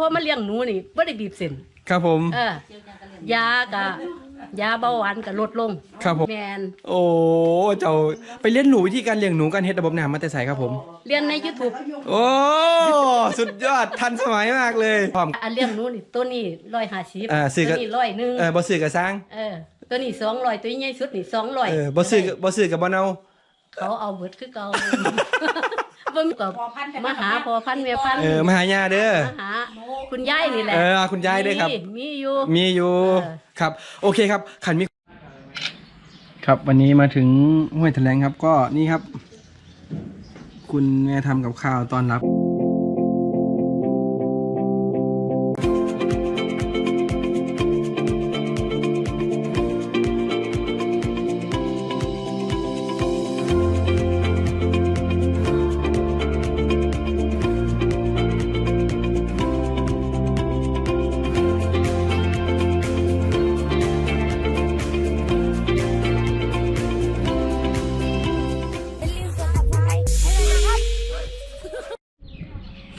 พอมาเลี้ยงหนูนี่บ่ได้บีบเส้นครับผม เออยากะยาเบาหวานก็ลดลงครับผม แมนโอ้เจ้าไปเรียนรู้วิธีการเลี้ยงหนูการเฮ็ดระบบน้ำมาแต่ใสครับผม เรียนใน YouTube โอ้สุดยอดทันสมัยมากเลยพร้อม อันเลี้ยงหนูนี่ตัวนี้150อ่าซื้อตักัวบนี้ร้อยหนึงเออบ่ซื้อกับสร้างเออ ตัวนี้200ตัวใหญ่สุดนี่200เออบ่ซื้อกับบ่ซื้อกับบ่เนาเขาเอาเบิดคือเก่า เบิ่งกับมาหาพอพันธุ์แม่พันธุ์เออมาหายาเด้อ มาหาคุณยายนี่แหละเออคุณยายด้วยครับ มีมีอยู่ มีอยู่เออครับ โอเคครับขันมีครับวันนี้มาถึงห้วยแถลงครับ ก็นี่ครับ คุณแม่ทำกับข้าวตอนรับ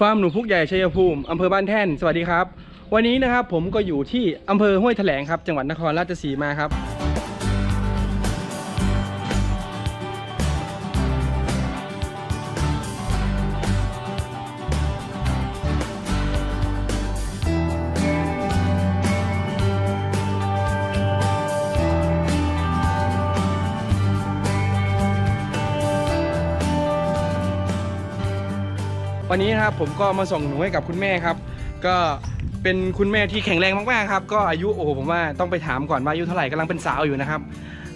ฟาร์มหนูพุกใหญ่ชัยภูมิอำเภอบ้านแท่น สวัสดีครับ วันนี้นะครับผมก็อยู่ที่อำเภอห้วยแถลงครับ จังหวัดนครราชสีมาครับ วันนี้นะครับผมก็มาส่งหนูให้กับคุณแม่ครับ ก็เป็นคุณแม่ที่แข็งแรงมากๆครับ ก็อายุโอ้โหผมว่าต้องไปถามก่อนว่าอายุเท่าไหร่กำลังเป็นสาวอยู่นะครับ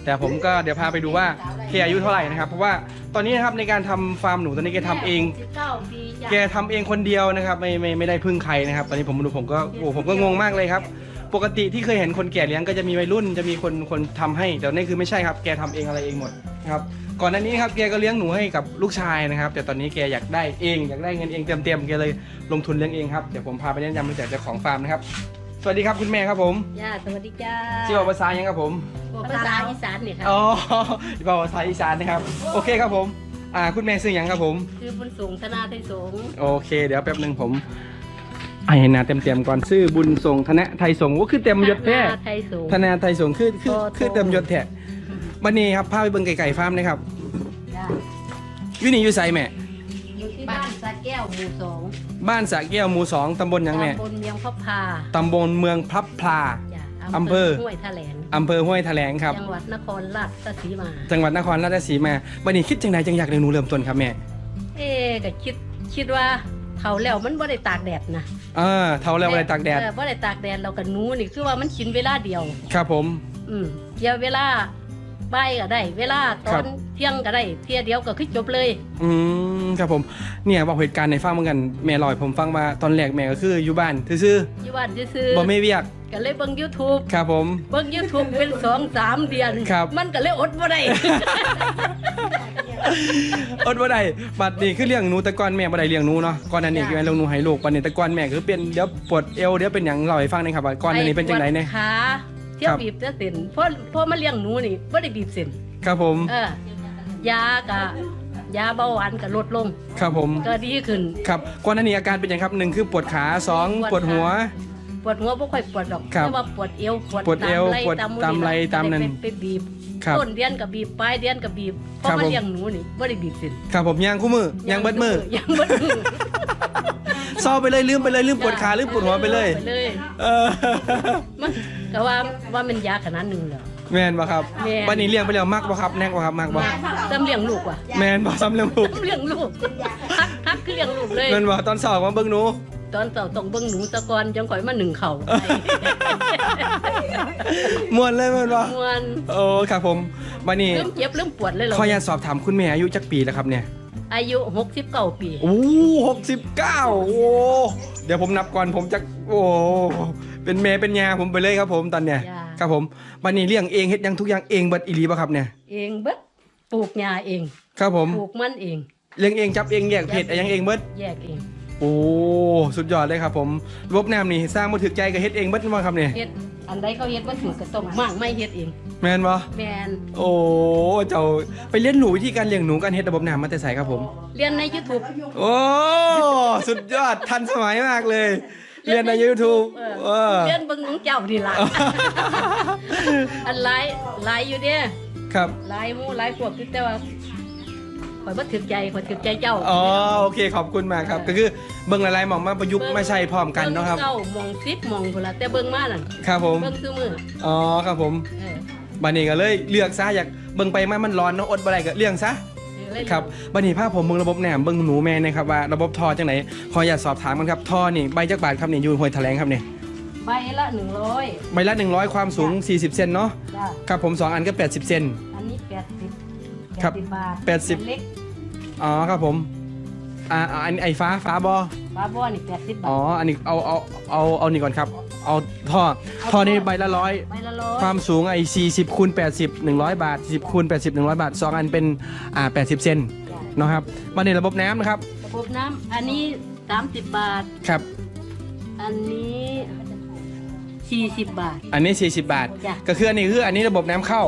แต่ผมก็เดี๋ยวพาไปดูว่าเคอายุเท่าไหร่นะครับ เพราะว่าตอนนี้นะครับในการทำฟาร์มหนูตอนนี้แกทำเอง 19ปีจ้ะแกทำเองคนเดียวนะครับ ไม่ไม่ไม่ได้พึ่งใครนะครับ ตอนนี้ผมมาดูผมก็โอ้ผมก็งงมากเลยครับ ปกติที่เคยเห็นคนแก่เลี้ยงก็จะมีวัยรุ่นจะมีคนคนทำให้แต่นี่คือไม่ใช่ครับ แกทำเองอะไรเองหมดนะครับก่อนหน้านี้ครับแกก็เลี้ยงหนูให้กับลูกชายนะครับ แต่ตอนนี้แกอยากได้เองอยากได้เงินเองเต็มๆแกเลยลงทุนเลี้ยงเองครับเดี๋ยวผมพาไปแนะนำรู้จักเจ้าของฟาร์มนะครับสวัสดีครับคุณแม่ครับผมย่าสวัสดีจ้าชื่อว่าภาษายังครับผม ภาษาอีสานนี่ค่ะ อ๋อบอกภาษาอีสานนะครับ โอเคครับผม อ่า คุณแม่ซื้อยังครับผม คือบุญสูงธนาไทยสงฆ์โอเค เดี๋ยวแป๊บหนึ่งผม ไอ้เห็นหนาเต็มๆก่อนชื่อบุญทรงธนะไทยสงฆ์ว่าคือเต็มยศแท้ธนาไทยสงฆ์ธนาไทยสงฆ์คือคือโตโตคือเต็มยศแท้วันนี้ครับพาไปเบิ่งไก่ไก่ฟาร์มนะครับจ้าอยู่นี่อยู่ไสแม่อยู่ที่บ้านสระแก้วหมู่สองบ้านสระแก้วหมู่สองตำบลหยังแม่ตำบลเมียงพับพาตำบลเมืองพลับพลาจ้ะอำเภอห้วยแถลงอำเภอห้วยแถลงครับ จังหวัดนครราชสีมา จังหวัดนครราชสีมาวันนี้คิดจังใดจังอยากเรียนรู้เริ่มต้นครับแม่ เอ๊ะก็คิดคิดว่าเขาแล้วมันบ่ได้ตากแดดนะเออเท่าแล้วอะไรตากแดดเออบ่ได้ตากแดดเราก็หนูนี่คือว่ามันกินเวลาเดียว ครับผม อืมเที่ยวเวลาบ่ายก็ได้ เวลาตครัอนบเที่ยงก็ได้ เที่ยเดียวก็คือจบเลย อืมครับผมเนี่ยบอกเหตุการณ์ในฟังเหมือนกันแม่ลอยผมฟังมาตอนแรกแม่ก็คืออยู่บ้านซื่ออยู่บ้านซื่อๆบ่ไม่เวียกๆก็เลยเบิ่ง YouTube ครับผม เบิ่ง YouTube เป็นสองสามเดือน ครับ มันก็เลยอดบ่ได้ อดบ่ได้บัดนี้คือเลี้ยงหนูแต่ก่อนแม่บ่ได้เลี้ยงหนูเนาะก่อนหนั้นนี่จ้ะ คือแม่เลี้ยงหนูให้ลูกบัดนี้แต่ก่อนแม่คือเป็นเดี๋ยวปวดเอวเดี๋ยวเป็นหยังเล่าให้ฟังหน่อยครับว่าก่อนหนั้นนี่เป็นจังไดเนี่ยปวดขาเที่ยควรับ บีบแต่เส้นเพราะเพราะมาเลี้ยงหนูนี่บ่ได้บีบเส้นครับผมเออยากะยาเบาหวานก็ลดลง ครับผมก็ดีขึ้น ครับก่อนหนั้นนี่อาการเป็นหยังครับหนึ่งคือปวดขาสองปวดหัวป วดหัวบ่ค่อยปวดดอกครับแต่ว่าปวดเอวปวดปวดเอวตามไหล่ปวดมือตามไหล่นี่ล่ะตามนั่นไปไปบีบครับต้นเดือนก็บีบปลายเดือนก็บีบเพครัราะบมาผม เลี้ยงหนูนี่บ่ได้บีบเส้นครับผมย่างคู่มือย่างเบิดมือยังเบิดมือเศร้าไปเลยลืมไปเลยลืมปวดขาลืมปวดหัวไปเลยไปเลย เออมันก็ว่าว่ามันยาขนาดหนึงแล้ว แมนบ่ครับแม่น วันนี้เลี้ยงไปแล้วมักบ่ครับแน่กบ่ครับมักบ่จำเลี้ยงลูกว่ะแมนบ่ซ้ำเลี้ยงลูกจำเลี้ยงลูกฮักฮักคือเลี้ยงลูกเลย แมนบ่ตอนสอบมาเบิ่งหนู ตอนเต่าต้องเบิ่งหนูตะกอนจังข่อยมาหนึ่งเข่าม่วนเลยแม่นบ่มวนโอ้ครับผมวันนี้เริ่มเจ็บเริ่มปวดเลยเหรอขออนุญาตสอบถามคุณแม่อายุจักปีแล้วครับเนี่ยอายุหกสิบเก้าปีโอ้หกสิบเก้าโอ้เดี๋ยวผมนับก่อนผมจะโอ้เป็นแม่เป็นยาผมไปเลยครับผมตอนเนี้ยครับผมวันนี้เลี้ยงเองเฮ็ดหยังทุกอย่างเองเบิดอีหลีป่ะครับเนี่ยเองเบิดปลูกหญ้าเองครับผมปลูกมันเอง เลี้ยงเองจับเองแยกเพจอะไรยังเองเบิดแยกเอง โอ้สุดยอดเลยครับผมระบบน้ำนี่สร้างมาถึกใจกับเฮ็ดเองเบิดมาครับเนี่ยเฮ็ดอันใดเขาเฮ็ดบ่ถูกก็ต้องมั่งไม่เฮ็ดเองแม่นบ่แมนโอ้เจ้าไปเรียนรู้วิธีการเลี้ยงหนูการเฮ็ดระบบน้ำมาแต่ไสครับผม เรียนใน YouTube โอ้สุดยอดทันสมัยมากเลย เรียนใน YouTube เออเออเรียนเบิ่งของเจ้านี่ล่ะอันหลายหลายอยู่เด้ครับหลายหมู่หลายพวกอยู่แต่ว่า ข่อยบ่ถึกใจข่อยถึกใจเจ้าอ๋อโอเคขอบคุณมากครับ ก็คือเบิ่งหลายๆหมองมาประยุกต์มาใช้พร้อมกันเนาะครับเบิ่งเก้ามอง10มองพุ่นล่ะแต่เบิ่งมานั่นครับผมเบิ่งซุมื้ออ๋อครับผมเออบัดนี้ก็เลยเลือกซะอยากเบิ่งไปมามันร้อนเนาะอดบ่ได้ก็เลี่ยงซะเลยครับบัดนี้ภาพผมเบิ่งระบบแหนมเบิ่งหนูแม่นะครับว่าระบบท่อจังไหนขออยากสอบถามกันครับท่อนี่ใบจักบาทครับนี่อยู่ห้วยแถลงครับนี่ใบละ100ใบละ 100 ความสูง 40 เซนเนาะจ้ะครับผม 2 อันก็ 80 เซนอันนี้ 80 ครับ80บาท80อันเล็กอ๋อครับผมอ่าอ่าอันไอ้ฟ้าฟ้าบอฟ้าบ่อนี่80บาอ๋อท อันนี้เอาเอาเอาเอานี่ก่อนครับเอาท่อ ท่อนี่ใบละร้อยใบละร้อยความสูงไอ้40คูณ80 100 บาท10คูณ80 100 บาท2อันเป็นอ่า80 เซนจ้ะเนาะครับมาในระบบน้ำนะครับระบบน้ำอันนี้30บาท ครับ อันนี้ 40บาท อันนี้ 40 บาท จ้ะก็คืออันนี้คืออันนี้ระบบน้ำเข้า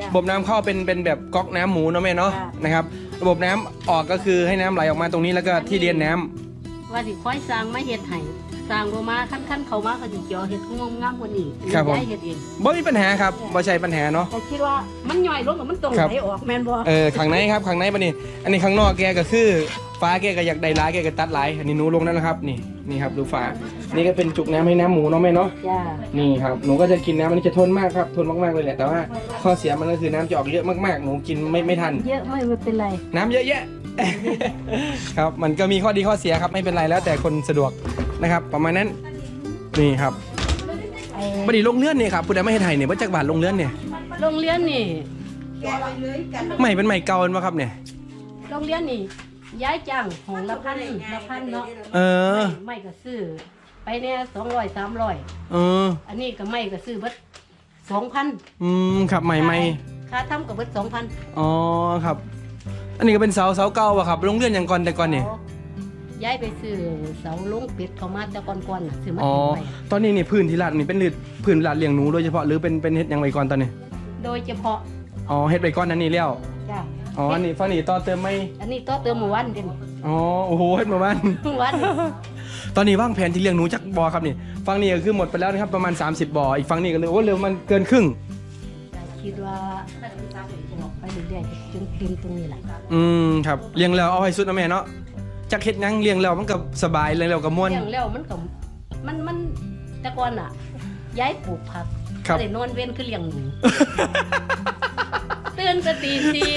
จ้ะระบบน้ำเข้าเป็นเป็นแบบก๊อกน้ำหมูเนาะแม่เนาะจ้ะ นะครับ ระบบน้ำออกก็คือให้น้ำไหลออกมาตรงนี้แล้วก็ที่เรียนน้ำว่าสิค่อยสร้างมาเฮ็ดให้ สร้างบ่มาขั้นๆเข้ามาก็สิเกี่ยวเฮ็ดงงงามกว่านี้ครับผมย้ายเฮ็ดเองบ่มีปัญหาครับบ่ใช่ปัญหาเนาะ แต่คิดว่ามันย่อยลงกับมันตรงครับ ไหลออกแม่นบ่เออข้างในครับข้างในปะนี่อันนี้ข้างนอกแกก็คือฟ้าแกก็อยากได้ร้ายแกก็ตัดร้ายอันนี้หนูลงนั่นนะครับ นี่นี่ครับดูฟ้านี่ก็เป็นจุกน้ำให้น้ำหมูเนาะแม่เนาะจ้านี่ครับหนูก็จะกินน้ำอันนี้จะทนมากครับทนมากๆเลยแหละแต่ว่าข้อเสียมันก็คือน้ำจะออกเยอะมากๆ หนูกินไม่ไม่ทัน เยอะไม่ไม่เป็นไรน้ำเยอะแยะ ครับมันก็มีข้อดีข้อเสียครับไม่เป็นไรแล้วแต่คนสะดวกนะครับ ประมาณนั้นนี่ครับไอ้บัดนี้ลงเลื่อนนี่ครับผู้ใดไม่ให้ไทยเนี่ยว่าจักบาทลงเลื่อนเนี่ยโรงเรียนนี่ใหม่เป็นใหม่เก่าเป็นวะครับเนี่ยโรงเรียนนี่ย้ายจ้างของละพันละพันเนาะเออ ไม่ไม่ก็ซื้อ ไปเนี่ย200 300เออ อันนี้ก็ไม่ก็ซื้อเบิด2,000อืมครับใหม่ใหม่ค่าทำก็เบิด2,000อ๋อครับ อันนี้ก็เป็นเสาเสาเก่าอะครับลงเลื่อนอย่างก่อนแต่ก่อนเนี่ยย้ายไปซื้อเสาลงเป็ดเข้ามาแต่ก่อนๆน่ะซื้อมาอ๋อติดไว้ตอนนี้นี่พื้นที่ลาดนี่เป็นลืดพื้นลาดเลี้ยงหนูโดยเฉพาะหรือเป็นเป็นเฮ็ดหยังไว้ก่อนตอนนี้ โดยเฉพาะอ๋อเฮ็ดไว้ก่อนนั้นนี่แล้ว จ้าอ๋อ อันนี้ฟังนี่ต่อเติมไม่อันนี้ต่อเติมหมู่วันเด่นอ๋อ โอ้โหเฮ็ดมาบ้าน หมู่วันตอนนี้ว่างแผนที่เลี้ยงหนูจักบอครับนี่ฟังนี่ก็คือหมดไปแล้วนะครับประมาณ 30บ่ออีกฟังนี่ก็เลยโอ้เร็วมันเกินครึ่ง คิดว่าไป เรื่อยๆจนเต็มตรงนี้แหละอืมครับเลี้ยงแล้วเอาให้สุดนะแม่เนาะจักเฮ็ดหยังเลี้ยงแล้วมันก็สบายเลี้ยงแล้วก็ม่วน เลี้ยงแล้วมันก็มันมันแต่ก่อนอะย้ายปลูกผักครับก็ได้นอนเว้นคือเลี้ยงหนูตื่นแต่ตีสี่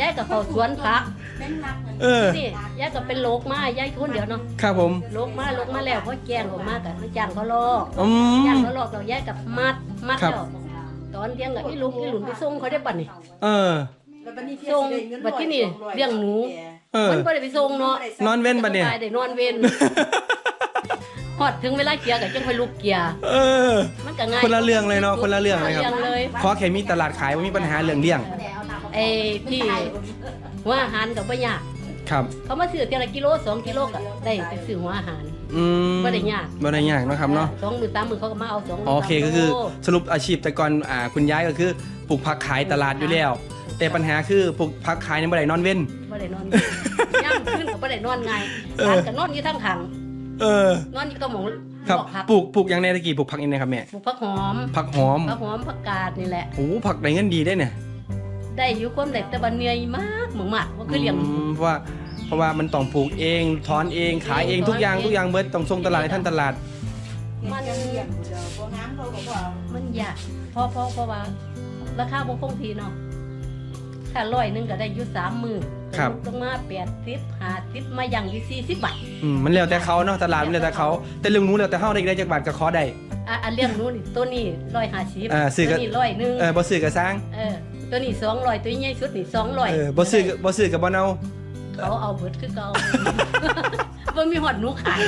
ย้ายกับเขาสวนผักเออนี่ย้ายกับเป็นโลกมาย้ายคนเดียวเนาะครับผมโลกมาโลกมาแล้วเพอแจ้งออกมากับจ้างเขาลอกอืจ้างม เขาลอกเราย้ายกับมัดมัดครับ แล้ว ตอนเลี้ยงกับอีลุงอีหลุนไปส่งเขาได้บัดนี่เออส่งบัดที่นี่เลี้ยงหนูเออ มันบ่ได้ไปส่งเนาะนอนเว้นบัดเนี่ยตายได้นอนเว้นฮอดถึงเวลาเกียร์ก็จังค่อยลุกเกียร์เออ มันก็ง่ายคนละเรื่องเลยเนาะคนละเรื่องเลยครับนละเลยขอแค่มีตลาดขายว่ามีปัญหาเรื่องเลี้ยง ไอ้ที่หัวอาหารก็บ่ยาก ครับ เขามาซื้อเทีละกิโลสองกิโลก็ได้ไปซื้อหัวอาหารอืมบ่ได้ยากบ่ได้ยากเนาะครับเนาะสองหมื่นสามหมื่นเขาก็มาเอาสองหมื่นโอเคสามก็คือโลสรุปอาชีพแต่ก่อนอ่าคุณย้ายก็คือปลูกผักขายตลาดอยู่แล้ว แต่ปัญหาคือปลูกผักขายในบ่ได้นอนเว้นบ่ได้นอนย่ำขึ้นก็บ่ได้นอนไงเออร้านก็นอนอยู่ทั้งขังเออนอนอยู่กับหมองครับลวกผักปลูกปลูกอย่างในตะกี้ปลูกผักยังไงครับแม่ปลูกผักหอมผักหอมผักหอมผักกาดนี่แหละโอ้ผักได้เงินดีได้เนี่ยได้อยู่ความได้แต่บ่เหนื่อยมากหมมากว่าคือเลี้ยงหนูอืมเพราะว่า เพราะว่ามันต้องปลูกเองถอนเองขายเองทุกอย่างถอนเองทุกอย่างเบิดต้องส่งตลาดให้ท่านตลาด มันมันยากเพราะเพราะเพราะว่าราคาบ่คงที่เนาะถ้าร้อยหนึงก็ได้อยู่สามหมื่นครับ ลงมาแปดสิบห้าสิบมาอย่างอยู่สี่สิบบาทอืมมันแล้วแต่เขาเนาะตลาดมันแล้วแต่เขาแต่เรื่องหนู้นแล้วแต่เฮาได้ได้จากบาทก็ขอได้ อะอันเลี้ยงหนู้นี่ตัวนี้ร้อยห้าสิบอ่าซื้อก็ตัวนี้ร้อยหนึ่งเออบ่ซื้อก็สร้างเออตัวนี้สองร้อยตัวใหญ่สุดนี่สองร้อยเออบ่ซื้อก็บ่ซื้อก็บ่เอา เขาเอาเบิดคือเก่าบ่มีหอดหนูขาย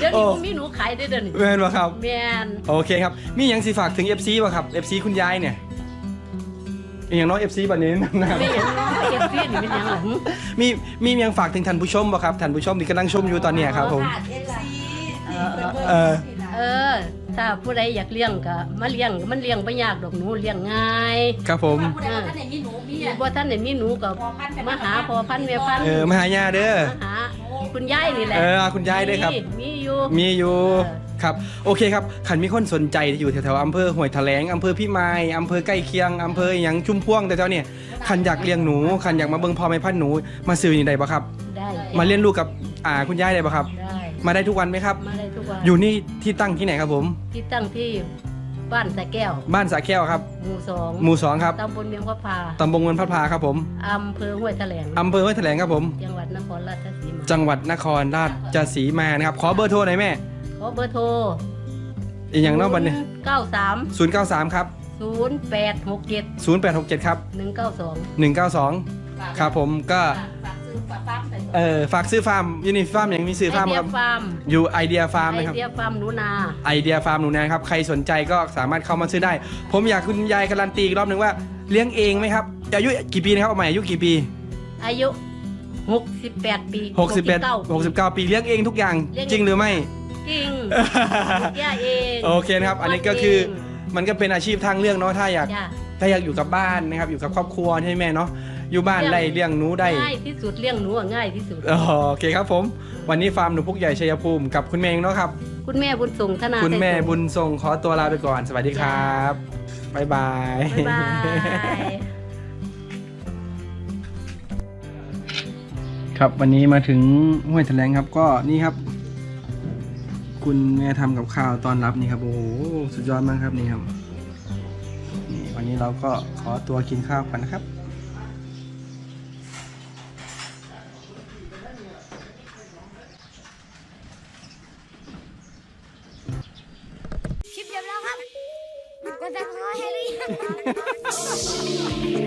เดี๋ยวนี้โอ้บ่มีหนูขายได้อเดี๋ยวนี้แม่นบ่ครับแม่นโอเคครับ มีหยังสิฝากถึง FC บ่ครับ FC คุณยายเนี่ยอหย่างน้อย FC บัดนี้นะไม่เห็นเนาะเอฟซีนี่เป็นหยังล่ะหึมีมีหยังฝากถึงท่านผู้ชมบ่ครับท่านผู้ชมที่กำลังชมอยู่ตอนเนี้ยครับผม เออเออ ถ้าผู้ใดอยากเลี้ยงก็มาเลี้ยงมันเลี้ยงบ่ยากดอกหนูเลี้ยงง่ายครับผมเออบ่ท่านได้มีหนูก็มาหาพอพันธุ์แม่พันธุ์เออมาหาญาเด้อ มาหาคุณยายนี่แหละเออคุณยายด้วยครับ มีมีอยู่ มีอยู่เออ ครับ โอเคครับขันมีคนสนใจที่อยู่แถวๆอำเภอห้วยแถลงอำเภอพี่ไม้อำเภอใกล้เคียงอำเภอหยังชุมพวงแต่เจ้าเนี่ยขันอยากเลี้ยงหนูขันอยากมาเบิ่งพ่อแม่พันธุ์หนูมาซื้อนี่ได้ปะครับ ได้มาเรียนรู้กับอ่าคุณยายได้ปะครับ ได้ มาได้ทุกวันไหมครับ มาได้ทุกวันอยู่นี่ที่ตั้งที่ไหนครับผม ที่ตั้งที่บ้านสะแก้ว บ้านสาแก้วครับ หมู่สองหมู่สองครับตำบลเมียงพระพาตำบลเมืองพัดพาครับผมอำเภอห้วยแถลงอำเภอห้วยแถลงครับผม จังหวัดนครราชสีมาจังหวัดนครราชสีมานะครับ ขอเบอร์โทรหน่อยแม่ ขอเบอร์โทรอีกอย่างเนอกบันเนี่ยเก้าสามศูนย์เก้าสามครับศูนย์แปดหกเจ็ดศูนย์แปดหกเจ็ดครับหนึ่งเก้าสองหนึ่งเก้าสองครับผมก็ฝากซื้อฝากฟาร์มใส่เออฝากซื้อฟาร์มยูนิฟาร์มอย่างมีซื้อฟาร์มไอคเดียรับฟาร์มอยู่ไอเดียฟาร์มไอนะครับ เดียฟาร์มหนูนา ไอเดียฟาร์มหนูนะครับ ใครสนใจก็สามารถเข้ามาซื้อได้ ผมอยากคุณยายการันตีอีกรอบหนึ่งว่าเลี้ยงเองไหมครับ อายุกี่ปีนะครับเอาใหม่อายุกี่ปี อายุหกสิบแปดปี61 69 ปีเลี้ยงเองทุกอย่างเลี้ยงเอง จริงหรือไม่ จริงย่าเองโอเคนะครับ อันนี้ก็คือมันก็เป็นอาชีพทางเลือกเนาะถ้าอยากจ้ะ ถ้าอยากอยู่กับบ้านนะครับอยู่กับครอบครัวใช่ไหมแม่เนาะ อยู่บ้านได้เลี้ยงหนูได้ง่ายที่สุดเลี้ยงหนูอะง่ายที่สุด อ๋อโอเคครับผม วันนี้ฟาร์มหนูพุกใหญ่ชัยภูมิกับคุณแม่เองเนาะครับ คุณแม่บุญส่งธนาคุณแม่ไทยสงฆ์บุญทรงขอตัวลาไปก่อน สวัสดีครับบ๊ายบาย บ๊ายบายครับวันนี้มาถึงห้วยแถลงครับก็นี่ครับ คุณแม่ทำกับข้าวตอนรับนี่ครับโอ้โหสุดยอดมากครับนี่ครับนี่วันนี้เราก็ขอตัวกินข้าวกันนะครับ คลิปจบแล้วครับ กดติดตามให้ หรือยัง